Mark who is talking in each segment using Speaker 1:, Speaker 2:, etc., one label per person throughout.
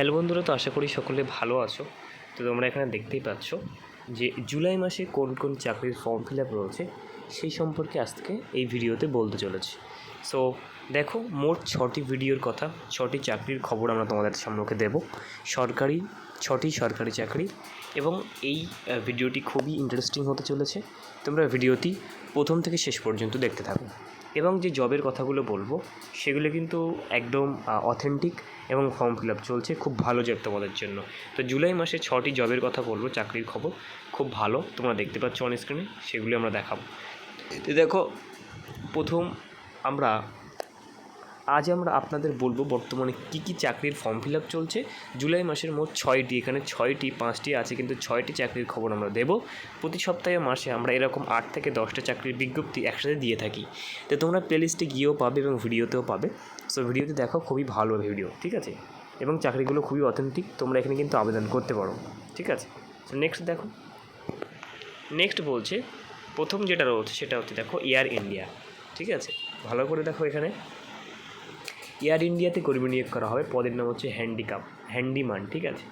Speaker 1: Hello বন্ধুরা, তো আশা করি সকলে ভালো আছো। তো তোমরা এখানে দেখতেই পাচ্ছ যে জুলাই মাসে কোন কোন চাকরির ফর্ম ফিল আপ রয়েছে, সেই সম্পর্কে আজকে এই ভিডিওতে বলতে চলেছি। সো দেখো, মোট ছটি ভিডিওর কথা, ছটি চাকরির খবর আমরা তোমাদের সম্মুখে দেব। সরকারি, ছটি সরকারি চাকরি এবং এই ভিডিওটি খুবই ইন্টারেস্টিং হতে চলেছে। তোমরা ভিডিওটি প্রথম থেকে শেষ পর্যন্ত দেখতে থাকো। এবং যে জবের কথাগুলো বলব, সেগুলো কিন্তু একদম অথেন্টিক এবং ফর্ম ফিল আপ চলছে খুব ভালো জব তোমাদের জন্য। তো জুলাই মাসে ছটি জবের কথা বলব, চাকরির খবর। খুব ভালো, তোমরা দেখতে পাচ্ছ অন স্ক্রিনে সেগুলি আমরা দেখাবো। তো দেখো, প্রথম আমরা আজ আমরা আপনাদের বলব বর্তমানে কী কী চাকরির ফর্ম ফিল আপ চলছে। জুলাই মাসের মোট ছয়টি, এখানে ছয়টি, পাঁচটি আছে, কিন্তু ছয়টি চাকরির খবর আমরা দেব। প্রতি সপ্তাহে মাসে আমরা এরকম আট থেকে দশটা চাকরির বিজ্ঞপ্তি একসাথে দিয়ে থাকি। তো তোমরা প্লেলিস্টে গিয়েও পাবে এবং ভিডিওতেও পাবে। সো ভিডিওতে দেখো, খুবই ভালো ভিডিও ঠিক আছে? এবং চাকরিগুলো খুবই অথেন্টিক তোমরা এখানে কিন্তু আবেদন করতে পারো, ঠিক আছে? সো নেক্সট দেখো। নেক্সট বলছে, প্রথম যেটা রয়েছে সেটা হচ্ছে দেখো এয়ার ইন্ডিয়া ঠিক আছে? ভালো করে দেখো এখানে। এয়ার ইন্ডিয়াতে কর্মী নিয়োগ করা হবে, পদের নাম হচ্ছে হ্যান্ডিকাপ হ্যান্ডিমান ঠিক আছে?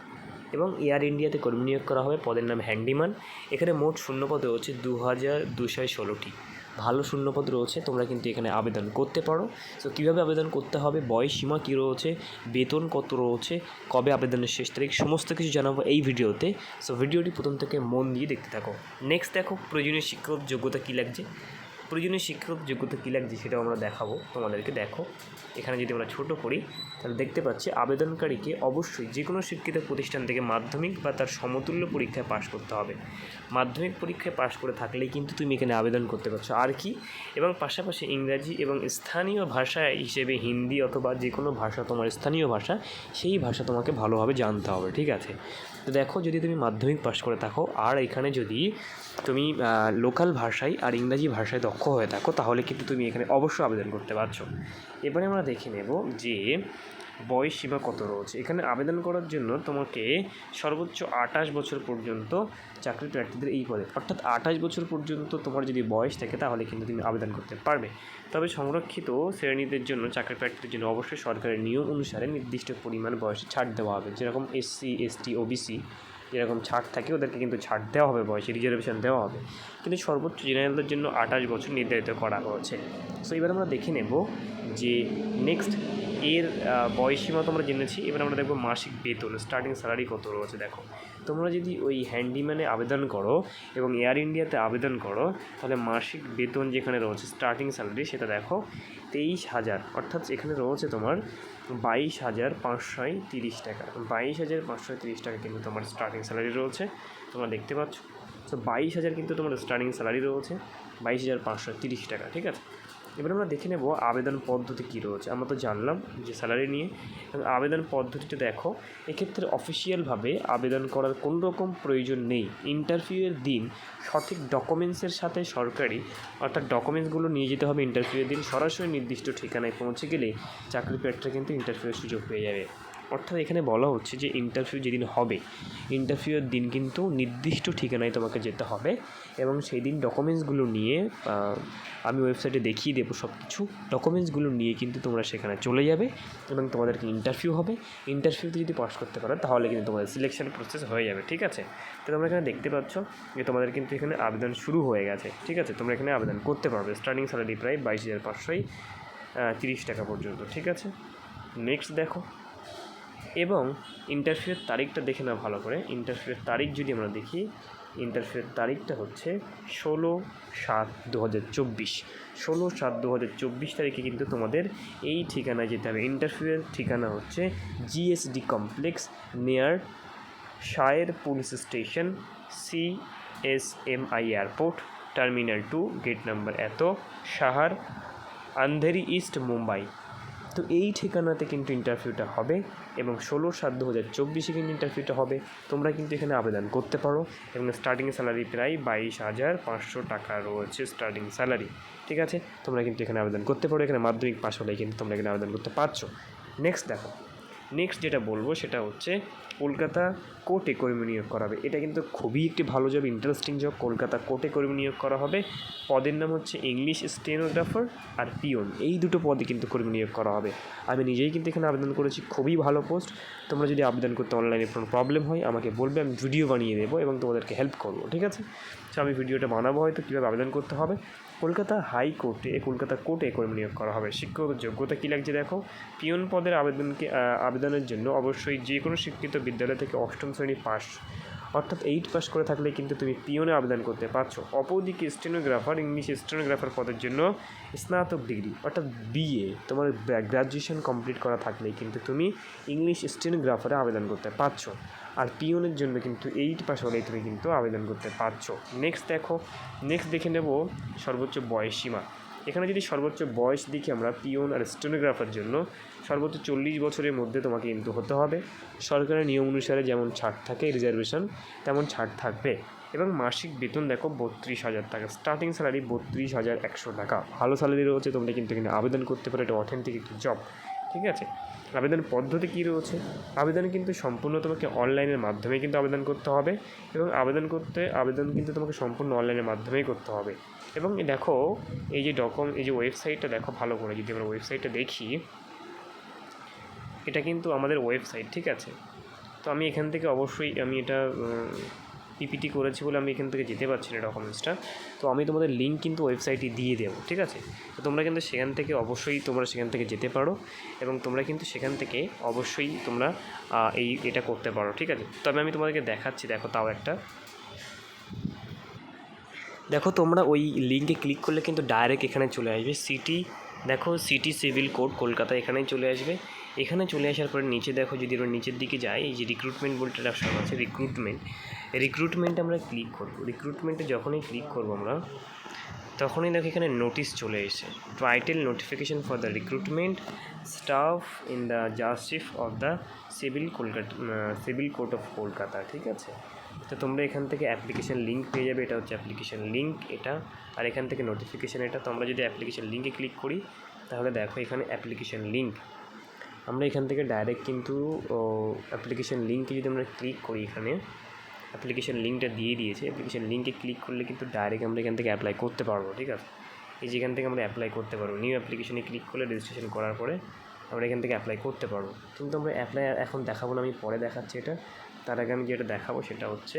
Speaker 1: এবং এয়ার ইন্ডিয়াতে কর্মী নিয়োগ করা হবে, পদের নাম হ্যান্ডিমান এখানে মোট শূন্যপদ রয়েছে দু হাজার দুশো ষোলোটি। ভালো শূন্যপদ রয়েছে, তোমরা কিন্তু এখানে আবেদন করতে পারো। তো কীভাবে আবেদন করতে হবে? বয়স সীমা কী রয়েছে? বেতন কত রয়েছে? কবে আবেদনের শেষ তারিখ? সমস্ত কিছু জানাব এই ভিডিওতে। সো ভিডিওটি প্রথম থেকে মন দিয়ে দেখতে থাকো। নেক্সট দেখো, প্রয়োজনীয় শিক্ষক যোগ্যতা কী লাগছে? প্রয়োজনীয় শিক্ষক যোগ্যতা কী লাগছে সেটাও আমরা দেখাবো। তোমাদেরকে দেখো। এখানে যদি আমরা ছোটো করি, তাহলে দেখতে পাচ্ছি আবেদনকারীকে অবশ্যই যে কোনো শিক্ষিত প্রতিষ্ঠান থেকে মাধ্যমিক বা তার সমতুল্য পরীক্ষায় পাশ করতে হবে। মাধ্যমিক পরীক্ষায় পাশ করে থাকলেই কিন্তু তুমি এখানে আবেদন করতে পারছ। আর কি? এবং পাশাপাশি ইংরাজি এবং স্থানীয় ভাষা হিসেবে হিন্দি অথবা যে কোনো ভাষা তোমার স্থানীয় ভাষা, সেই ভাষা তোমাকে ভালোভাবে জানতে হবে, ঠিক আছে? তো দেখো, যদি তুমি মাধ্যমিক পাশ করে থাকো, আর এখানে যদি তুমি লোকাল ভাষায় আর ইংরাজি ভাষায় দক্ষ হয়ে থাকো, তাহলে কিন্তু তুমি এখানে অবশ্যই আবেদন করতে পারছ। এবারে আমরা দেখে নেব যে বয়স সীমা কত রয়েছে? এখানে আবেদন করার জন্য তোমাকে সর্বোচ্চ আঠাশ বছর পর্যন্ত চাকরি প্রার্থীদের এই পদে অর্থাৎ আঠাশ বছর পর্যন্ত তোমার যদি বয়স থাকে, তাহলে কিন্তু তুমি আবেদন করতে পারবে। তবে সংরক্ষিত শ্রেণীদের জন্য চাকরি প্রার্থীদের জন্য অবশ্যই সরকারের নিয়ম অনুসারে নির্দিষ্ট পরিমাণ বয়সে ছাড় দেওয়া হবে। যেরকম এসসি এসটি ওবিসি যেরকম ছাড় থাকে, ওদেরকে কিন্তু ছাড় দেওয়া হবে বয়সে রিজার্ভেশন দেওয়া হবে। কিন্তু সর্বোচ্চ জেনারেলদের জন্য আঠাশ বছর নির্ধারিত করা হয়েছে। সো এবার আমরা দেখে নেব যে নেক্সট এর বয়সীমা তো আমরা জেনেছি, এবার আমরা দেখব মাসিক বেতন স্টার্টিং স্যালারি কত রয়েছে, দেখো। তোমরা যদি ওই হ্যান্ডিম্যানে আবেদন করো এবং এয়ার ইন্ডিয়াতে আবেদন করো, তাহলে মাসিক বেতন যেখানে রয়েছে স্টার্টিং স্যালারি সেটা দেখো তেইশ হাজার, অর্থাৎ এখানে রয়েছে তোমার বাইশ হাজার পাঁচশো তিরিশ টাকা। বাইশ হাজার পাঁচশো তিরিশ টাকা কিন্তু তোমার স্টার্টিং স্যালারি রয়েছে, তোমরা দেখতে পাচ্ছ। তো বাইশ হাজার কিন্তু তোমার স্টার্টিং স্যালারি রয়েছে, বাইশ হাজার পাঁচশো তিরিশ টাকা, ঠিক আছে? এবার আমরা দেখে নেব আবেদন পদ্ধতি কী রয়েছে। আমরা তো জানলাম যে স্যালারি নিয়ে। আবেদন পদ্ধতিটা দেখো, এক্ষেত্রে অফিসিয়ালভাবে আবেদন করার কোনো রকম প্রয়োজন নেই। ইন্টারভিউয়ের দিন সঠিক ডকুমেন্টসের সাথে সরকারি, অর্থাৎ ডকুমেন্টসগুলো নিয়ে যেতে হবে ইন্টারভিউয়ের দিন। সরাসরি নির্দিষ্ট ঠিকানায় পৌঁছে গেলে চাকরি পেটটা কিন্তু ইন্টারভিউয়ের সুযোগ পেয়ে যাবে। অর্থাৎ এখানে বলা হচ্ছে যে ইন্টারভিউ যেদিন হবে ইন্টারভিউয়ের দিন কিন্তু নির্দিষ্ট ঠিকানায় তোমাকে যেতে হবে এবং সেই দিন ডকুমেন্টসগুলো নিয়ে আমি ওয়েবসাইটে দেখিয়ে দেবো সব কিছু ডকুমেন্টসগুলো নিয়ে কিন্তু তোমরা সেখানে চলে যাবে এবং তোমাদেরকে ইন্টারভিউ হবে। ইন্টারভিউতে যদি পাস করতে পারো, তাহলে কিন্তু তোমাদের সিলেকশন প্রসেস হয়ে যাবে, ঠিক আছে? তো তোমরা এখানে দেখতে পাচ্ছ যে তোমাদের কিন্তু এখানে আবেদন শুরু হয়ে গেছে, ঠিক আছে? তোমরা এখানে আবেদন করতে পারবে। স্টার্টিং স্যালারি প্রায় বাইশ হাজার পাঁচশোই তিরিশ টাকা পর্যন্ত, ঠিক আছে? নেক্সট দেখো। এবং ইন্টারভিউয়ের তারিখটা দেখে নাও ভালো করে। ইন্টারভিউয়ের তারিখ যদি আমরা দেখি ইন্টারভিউয়ের তারিখটা হচ্ছে ষোলো সাত দু হাজার চব্বিশ। ষোলো সাত দু হাজার চব্বিশ তারিখে কিন্তু তোমাদের এই ঠিকানায় যেতে হবে। ইন্টারভিউয়ের ঠিকানা হচ্ছে GSD complex near Sahar police station C S M I airport terminal two gate number এত সাহার আন্ধেরি ইস্ট মুম্বাই তো এই ঠিকানাতে কিন্তু ইন্টারভিউটা হবে এবং ষোলো সাত দু হাজার চব্বিশে কিন্তু ইন্টারভিউটা হবে। তোমরা কিন্তু এখানে আবেদন করতে পারো এবং স্টার্টিং স্যালারি প্রায় বাইশ হাজার পাঁচশো টাকা রয়েছে স্টার্টিং স্যালারি ঠিক আছে? তোমরা কিন্তু এখানে আবেদন করতে পারো। এখানে মাধ্যমিক পাস হলে কিন্তু তোমরা এখানে আবেদন করতে পারছ। নেক্সট দেখো। নেক্সট যেটা বলব সেটা হচ্ছে কলকাতা কোর্টে কর্মী নিয়োগ করা হবে। এটা কিন্তু খুবই একটি ভালো জব ইন্টারেস্টিং জব কলকাতা কোর্টে কর্মী নিয়োগ করা হবে। পদের নাম হচ্ছে ইংলিশ স্টেনোগ্রাফার আর পিওন এই দুটো পদে কিন্তু কর্মী নিয়োগ করা হবে। আমি নিজেই কিন্তু এখানে আবেদন করেছি, খুবই ভালো পোস্ট তোমরা যদি আবেদন করতে অনলাইনে কোনো প্রবলেম হয়, আমাকে বলবে, আমি ভিডিও বানিয়ে দেবো এবং তোমাদেরকে হেল্প করব, ঠিক আছে? তো আমি ভিডিওটা বানাবো হয়তো, কীভাবে আবেদন করতে হবে। কলকাতা হাইকোর্টে কলকাতা কোর্টে কর্মী নিয়োগ করা হবে। শিক্ষক যোগ্যতা কী লাগছে দেখো? পিয়ন পদের আবেদনকে আবেদনের জন্য অবশ্যই যে কোনো শিক্ষিত বিদ্যালয় থেকে অষ্টম শ্রেণি পাস অর্থাৎ এইট পাস করে থাকলে কিন্তু তুমি পিয়নে আবেদন করতে পারছ। অপরদিকে স্টেনোগ্রাফার ইংলিশ স্টেনোগ্রাফার পদের জন্য স্নাতক ডিগ্রি অর্থাৎ বিএ তোমার গ্র্যাজুয়েশন কমপ্লিট করা থাকলেই কিন্তু তুমি ইংলিশ স্টেনোগ্রাফারে আবেদন করতে পারছ। আর পিওনের জন্য কিন্তু এইট পাস হলেই তুমি কিন্তু আবেদন করতে পারছ। নেক্সট দেখো নেক্সট দেখে নেব সর্বোচ্চ বয়স সীমা। এখানে যদি সর্বোচ্চ বয়স দেখি আমরা পিওন আর স্টেনোগ্রাফার জন্য, সর্বোচ্চ চল্লিশ বছরের মধ্যে তোমাকে কিন্তু হতে হবে। সরকারের নিয়ম অনুসারে যেমন ছাড় থাকে রিজার্ভেশন তেমন ছাড় থাকবে। এবং মাসিক বেতন দেখো বত্রিশ হাজার টাকা স্টার্টিং স্যালারি বত্রিশ হাজার একশো টাকা। ভালো স্যালারি রয়েছে, তোমরা কিন্তু এখানে আবেদন করতে পারো, এটা অথেন্টিক একটি জব ঠিক আছে? আবেদন পদ্ধতি কী রয়েছে? আবেদন কিন্তু সম্পূর্ণ তোমাকে অনলাইনের মাধ্যমে কিন্তু আবেদন করতে হবে এবং আবেদন করতে, আবেদন কিন্তু তোমাকে সম্পূর্ণ অনলাইনের মাধ্যমেই করতে হবে। এবং দেখো, এই যে ডকুমেন্ট এই যে ওয়েবসাইটটা দেখো ভালো করে যদি আমরা ওয়েবসাইটটা দেখি, এটা কিন্তু আমাদের ওয়েবসাইট ঠিক আছে? তো আমি এখান থেকে অবশ্যই আমি এটা পিপিটি করেছি বলে আমি এখান থেকে যেতে পারছি না ডকুমেন্টসটা তো আমি তোমাদের লিঙ্ক কিন্তু ওয়েবসাইটে দিয়ে দেবো, ঠিক আছে? তো তোমরা কিন্তু সেখান থেকে অবশ্যই তোমরা সেখান থেকে যেতে পারো এবং তোমরা কিন্তু সেখান থেকে অবশ্যই তোমরা এই, এটা করতে পারো, ঠিক আছে? তবে আমি তোমাদেরকে দেখাচ্ছি, দেখো তাও একটা। দেখো তোমরা ওই লিঙ্কে ক্লিক করলে কিন্তু ডাইরেক্ট এখানে চলে আসবে। সিটি দেখো সিটি সিভিল কোড কলকাতা এখানেই চলে আসবে। এখানে চলে আসার পরে নিচে দেখো যদি আমরা নিচের দিকে যাই, এই যে রিক্রুটমেন্ট বলতে অপশন আছে রিক্রুটমেন্ট রিক্রুটমেন্টে আমরা ক্লিক করব। রিক্রুটমেন্টে যখনই ক্লিক করব আমরা, তখনই দেখো এখানে নোটিশ চলে এসে title notification for the recruitment staff in the justice of the civil Kolkata civil court of Kolkata ঠিক আছে? তো তোমরা এখান থেকে অ্যাপ্লিকেশন লিঙ্ক পেয়ে যাবে, এটা হচ্ছে অ্যাপ্লিকেশন লিঙ্ক এটা, আর এখান থেকে নোটিফিকেশান এটা। তোমরা যদি অ্যাপ্লিকেশন লিঙ্কে ক্লিক করি, তাহলে দেখো এখানে অ্যাপ্লিকেশন লিঙ্ক আমরা এখান থেকে ডাইরেক্ট কিন্তু অ্যাপ্লিকেশন লিঙ্কে যদি আমরা ক্লিক করি এখানে অ্যাপ্লিকেশন লিঙ্কটা দিয়ে দিয়েছে অ্যাপ্লিকেশন লিঙ্কে ক্লিক করলে কিন্তু ডাইরেক্ট আমরা এখান থেকে অ্যাপ্লাই করতে পারব, ঠিক আছে? এই যেখান থেকে আমরা অ্যাপ্লাই করতে পারব নিউ অ্যাপ্লিকেশনে ক্লিক করলে রেজিস্ট্রেশন করার পরে আমরা এখান থেকে অ্যাপ্লাই করতে পারব। কিন্তু আমরা অ্যাপ্লাই এখন দেখাবো না, আমি পরে দেখাচ্ছি এটা। তার আগে আমি যেটা দেখাবো সেটা হচ্ছে,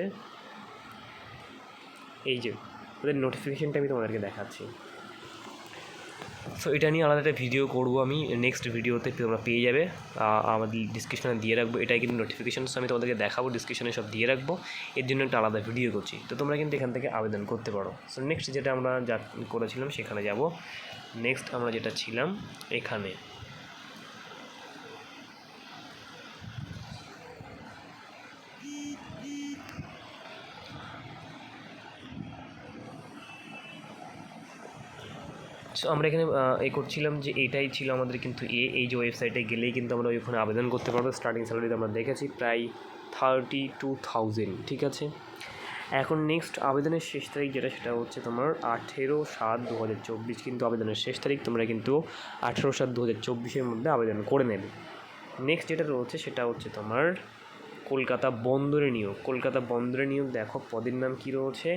Speaker 1: এই যে, ওদের নোটিফিকেশানটা আমি তোমাদেরকে দেখাচ্ছি। সো এটা নিয়ে আলাদা একটা ভিডিও করব আমি নেক্সট ভিডিওতে তোমরা পেয়ে যাবে। আমাদের ডিসক্রিপশনে দিয়ে রাখব। এটাই কিন্তু নোটিফিকেশানস আমি তোমাদেরকে দেখাবো ডিসক্রিপশনে সব দিয়ে রাখব। এর জন্য একটা আলাদা ভিডিও করছি। তো তোমরা কিন্তু এখান থেকে আবেদন করতে পারো। সো নেক্সট যেটা আমরা যা করেছিলাম সেখানে যাব। নেক্সট আমরা যেটা ছিলাম এখানে। সো আমরা এখানে এ করছিলাম যে এটাই ছিল আমাদের কিন্তু এ, এই যে ওয়েবসাইটে গেলেই কিন্তু আমরা ওইখানে আবেদন করতে পারব। স্টার্টিং স্যালারিতে আমরা দেখেছি প্রায় থার্টি টু থাউজেন্ড ঠিক আছে? এখন নেক্সট আবেদনের শেষ তারিখ যেটা, সেটা হচ্ছে তোমার আঠেরো সাত দু হাজার চব্বিশ। কিন্তু আবেদনের শেষ তারিখ তোমরা কিন্তু আঠেরো সাত দু হাজার চব্বিশের মধ্যে আবেদন করে নেবে। নেক্সট যেটা রয়েছে, সেটা হচ্ছে তোমার কলকাতা বন্দরে নিয়োগ। কলকাতা বন্দরে নিয়োগ, দেখো, পদের নাম কী রয়েছে?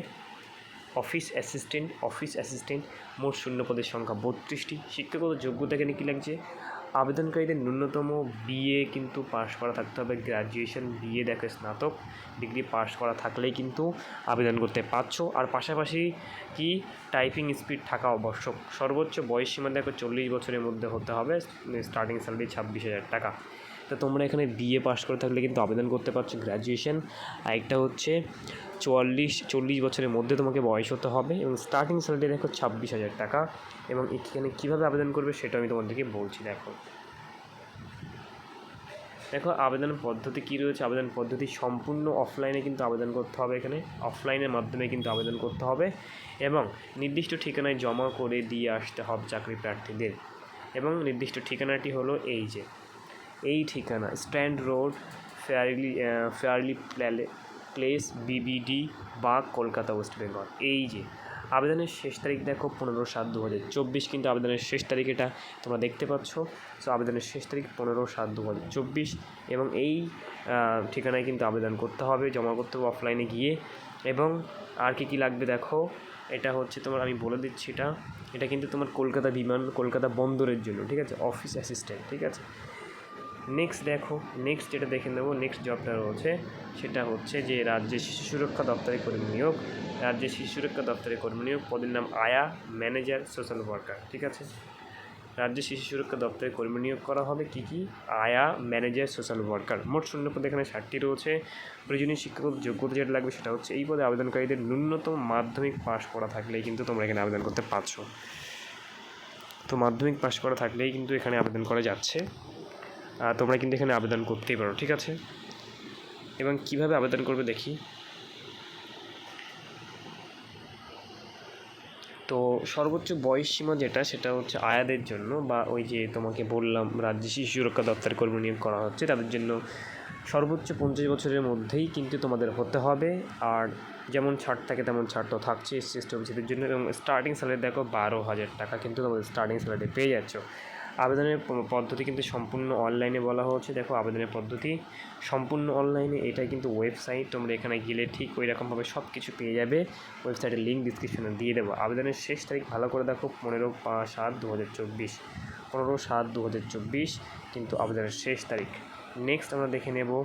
Speaker 1: অফিস অ্যাসিস্ট্যান্ট অফিস অ্যাসিস্ট্যান্ট, মোট শূন্য পদের সংখ্যা বত্রিশটি। শিক্ষাগত যোগ্যতা এখানে কী লাগছে? আবেদনকারীদের ন্যূনতম বিএ কিন্তু পাশ করা থাকতে হবে গ্র্যাজুয়েশন বিএ দেখে স্নাতক ডিগ্রি পাশ করা থাকলেই কিন্তু আবেদন করতে পারছ। আর পাশাপাশি কি টাইপিং স্পিড থাকা আবশ্যক? সর্বোচ্চ বয়স সীমা দেখো চল্লিশ বছরের মধ্যে হতে হবে স্টার্টিং স্যালারি ছাব্বিশ হাজার টাকা। তো তোমরা এখানে বিএ পাস করে থাকলে কিন্তু আবেদন করতে পারছ গ্র্যাজুয়েশন আরেকটা হচ্ছে চুয়াল্লিশ, চল্লিশ বছরের মধ্যে তোমাকে বয়স হতে হবে এবং স্টার্টিং স্যালারি দেখো ছাব্বিশ হাজার টাকা এবং এখানে কীভাবে আবেদন করবে সেটা আমি তোমাদেরকে বলছি, দেখো। দেখো, আবেদন পদ্ধতি কী রয়েছে? আবেদন পদ্ধতি সম্পূর্ণ অফলাইনে কিন্তু আবেদন করতে হবে এখানে। অফলাইনের মাধ্যমে কিন্তু আবেদন করতে হবে এবং নির্দিষ্ট ঠিকানায় জমা করে দিয়ে আসতে হবে চাকরি প্রার্থীদের। এবং নির্দিষ্ট ঠিকানাটি হলো এই যে। এই ঠিকানা strand road Fairlie Fairlie place BBD বা কলকাতা ওয়েস্ট বেঙ্গল এই যে, আবেদনের শেষ তারিখ দেখো পনেরো সাত দু হাজার চব্বিশ, কিন্তু আবেদনের শেষ তারিখ এটা তোমরা দেখতে পাচ্ছ। সো আবেদনের শেষ তারিখ পনেরো সাত দু হাজার চব্বিশ এবং এই ঠিকানায় কিন্তু আবেদন করতে হবে, জমা করতে হবে অফলাইনে গিয়ে। এবং আর কি কি লাগবে দেখো, এটা হচ্ছে তোমার, আমি বলে দিচ্ছি এটা। এটা কিন্তু তোমার কলকাতা বিমান, কলকাতা বন্দরের জন্য, ঠিক আছে? অফিস অ্যাসিস্ট্যান্ট ঠিক আছে? নেক্সট দেখো নেক্সট যেটা দেখে নেব নেক্সট জবটা রয়েছে, সেটা হচ্ছে যে রাজ্যের শিশু সুরক্ষা দপ্তরে কর্মী নিয়োগ। রাজ্যের শিশু সুরক্ষা দপ্তরে কর্মী নিয়োগ, পদের নাম আয়া ম্যানেজার সোশ্যাল ওয়ার্কার ঠিক আছে? রাজ্য শিশু সুরক্ষা দপ্তরে কর্মী নিয়োগ করা হবে কী কী? আয়া ম্যানেজার সোশ্যাল ওয়ার্কার মোট শূন্য পদে এখানে ষাটটি রয়েছে। প্রয়োজনীয় শিক্ষাগত যোগ্যতা যেটা লাগবে সেটা হচ্ছে এই পদে আবেদনকারীদের ন্যূনতম মাধ্যমিক পাশ করা থাকলেই কিন্তু তোমরা এখানে আবেদন করতে পারছ। তো মাধ্যমিক পাশ করা থাকলেই কিন্তু এখানে আবেদন করা যাচ্ছে। তোমরা কিন্তু এখানে আবেদন করতেই পারো, ঠিক আছে? এবং কীভাবে আবেদন করবে দেখি। তো সর্বোচ্চ বয়স সীমা যেটা, সেটা হচ্ছে আয়াদের জন্য বা ওই যে তোমাকে বললাম, রাজ্য শিশু সুরক্ষা দপ্তর কর্মী নিয়োগ করা হচ্ছে, তাদের জন্য সর্বোচ্চ পঞ্চাশ বছরের মধ্যেই কিন্তু তোমাদের হতে হবে। আর যেমন ছাড় থাকে, তেমন ছাড় তো থাকছে এসসি অফিসের জন্য। এবং স্টার্টিং স্যালারি দেখো, বারো হাজার টাকা কিন্তু তোমাদের স্টার্টিং স্যালারি পেয়ে যাচ্ছ। আবেদনের পদ্ধতি কিন্তু সম্পূর্ণ অনলাইনে বলা হচ্ছে দেখো, আবেদনের পদ্ধতি সম্পূর্ণ অনলাইনে, এটাই কিন্তু ওয়েবসাইট। তোমরা এখানে গেলে ঠিক ওই রকমভাবে সব কিছু পেয়ে যাবে। ওয়েবসাইটের লিঙ্ক ডিসক্রিপশনে দিয়ে দেবো। আবেদনের শেষ তারিখ ভালো করে দেখো, পনেরো পা- সাত দু হাজার চব্বিশ। পনেরো সাত দু হাজার চব্বিশ, কিন্তু আবেদনের শেষ তারিখ। নেক্সট আমরা দেখে নেব।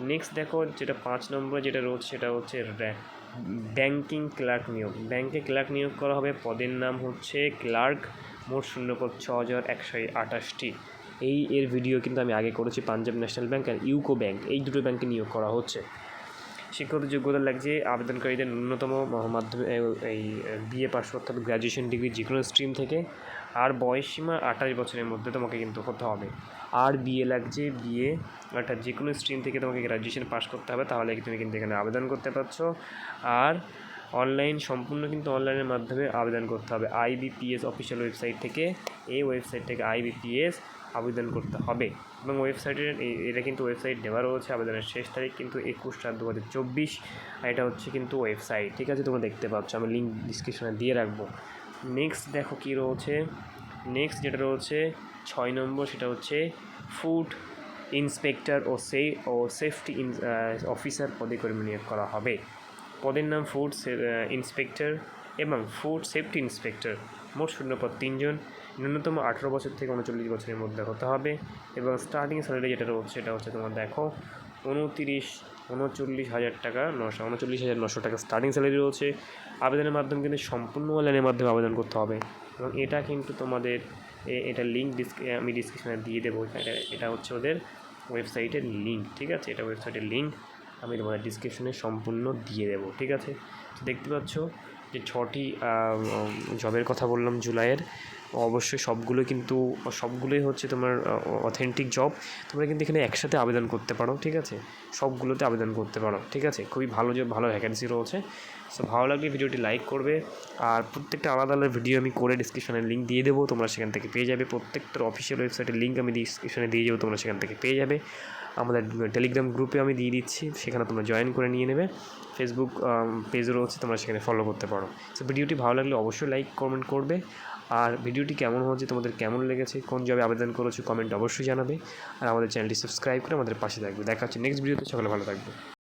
Speaker 1: নেক্সট দেখো, যেটা পাঁচ নম্বর যেটা রয়েছে, সেটা হচ্ছে ব্যাংকিং ক্লার্ক নিয়োগ। ব্যাংকে ক্লার্ক নিয়োগ করা হবে। পদের নাম হচ্ছে ক্লার্ক মোট শূন্যপদ ছ হাজার একশো আঠাশটি। এই এর ভিডিও কিন্তু আমি আগে করেছি পাঞ্জাব ন্যাশনাল ব্যাঙ্ক আর ইউকো ব্যাঙ্ক এই দুটো ব্যাঙ্কে নিয়োগ করা হচ্ছে। শিক্ষাগত যোগ্যতা লাগছে আবেদনকারীদের ন্যূনতম মাধ্যমে এই, বিএ পাস হবে গ্র্যাজুয়েশন ডিগ্রি যে কোনো স্ট্রিম থেকে। আর বয়স সীমা আঠাশ বছরের মধ্যে তোমাকে কিন্তু হতে হবে। আর বিএ লাগছে, বিএ অর্থাৎ যে কোনো স্ট্রিম থেকে তোমাকে গ্র্যাজুয়েশন পাস করতে হবে, তাহলে তুমি কিন্তু এখানে আবেদন করতে পারছ। আর অনলাইন সম্পূর্ণ কিন্তু অনলাইনের মাধ্যমে আবেদন করতে হবে। আইবিপিএস অফিসিয়াল ওয়েবসাইট থেকে এই ওয়েবসাইট থেকে আইবিপিএস আবেদন করতে হবে। এবং ওয়েবসাইটের এটা কিন্তু ওয়েবসাইট দেওয়া রয়েছে, আবেদনের শেষ তারিখ কিন্তু একুশ চার দু হাজার চব্বিশ। আর এটা হচ্ছে কিন্তু ওয়েবসাইট ঠিক আছে? তোমরা দেখতে পাচ্ছ, আমি লিঙ্ক ডিসক্রিপশনে দিয়ে রাখব। নেক্সট দেখো কী রয়েছে। নেক্সট যেটা রয়েছে, ছয় নম্বর সেটা হচ্ছে ফুড ইন্সপেক্টর ও সে, ও সেফটি অফিসার পদে কর্মী নিয়োগ করা হবে। পদের নাম ফুড ইন্সপেক্টর এবং ফুড সেফটি ইন্সপেক্টর মোট শূন্যপদ তিনজন। ন্যূনতম আঠেরো বছর থেকে উনচল্লিশ বছরের মধ্যে হতে হবে এবং স্টার্টিং স্যালারি যেটা রয়েছে সেটা হচ্ছে তোমার দেখো উনতিরিশ, উনচল্লিশ হাজার টাকা নশো উনচল্লিশ হাজার নশো টাকা স্টার্টিং স্যালারি রয়েছে। আবেদনের মাধ্যমে কিন্তু সম্পূর্ণ অনলাইনের মাধ্যমে আবেদন করতে হবে এবং এটা কিন্তু তোমাদের এটা লিঙ্ক আমি ডিসক্রিপশনে দিয়ে দেবো। এটা হচ্ছে ওদের ওয়েবসাইটের লিঙ্ক ঠিক আছে? এটা ওয়েবসাইটের লিঙ্ক আমি তোমাদের ডিসক্রিপশনে সম্পূর্ণ দিয়ে দেবো, ঠিক আছে? দেখতে পাচ্ছ যে ছটি জবের কথা বললাম জুলাইয়ের। অবশ্যই সবগুলো কিন্তু, সবগুলোই হচ্ছে তোমার অথেন্টিক জব তোমরা কিন্তু এখানে একসাথে আবেদন করতে পারো, ঠিক আছে? সবগুলোতে আবেদন করতে পারো, ঠিক আছে? খুবই ভালো জব ভালো ভ্যাকেন্সি রয়েছে। সো ভালো লাগলে ভিডিওটি লাইক করবে। আর প্রত্যেকটা আলাদা আলাদা ভিডিও আমি করে ডিসক্রিপশনে লিঙ্ক দিয়ে দেবো, তোমরা সেখান থেকে পেয়ে যাবে। প্রত্যেকটার অফিসিয়াল ওয়েবসাইটের লিঙ্ক আমি ডিসক্রিপশনে দিয়ে যাব তোমরা সেখান থেকে পেয়ে যাবে। আমাদের টেলিগ্রাম গ্রুপে আমি দিয়ে দিচ্ছি, সেখানে তোমরা জয়েন করে নিয়ে নেবে। ফেসবুক পেজও রয়েছে, তোমরা সেখানে ফলো করতে পারো। সো ভিডিওটি ভালো লাগলে অবশ্যই লাইক কমেন্ট করবে। আর ভিডিওটি কেমন হচ্ছে তোমাদের কেমন লেগেছে, কোন জবে আবেদন করেছ কমেন্ট অবশ্যই জানাবে। আর আমাদের চ্যানেলটি সাবস্ক্রাইব করে আমাদের পাশে থাকবে। দেখা হচ্ছে নেক্সট ভিডিওতে সকালে ভালো থাকবে।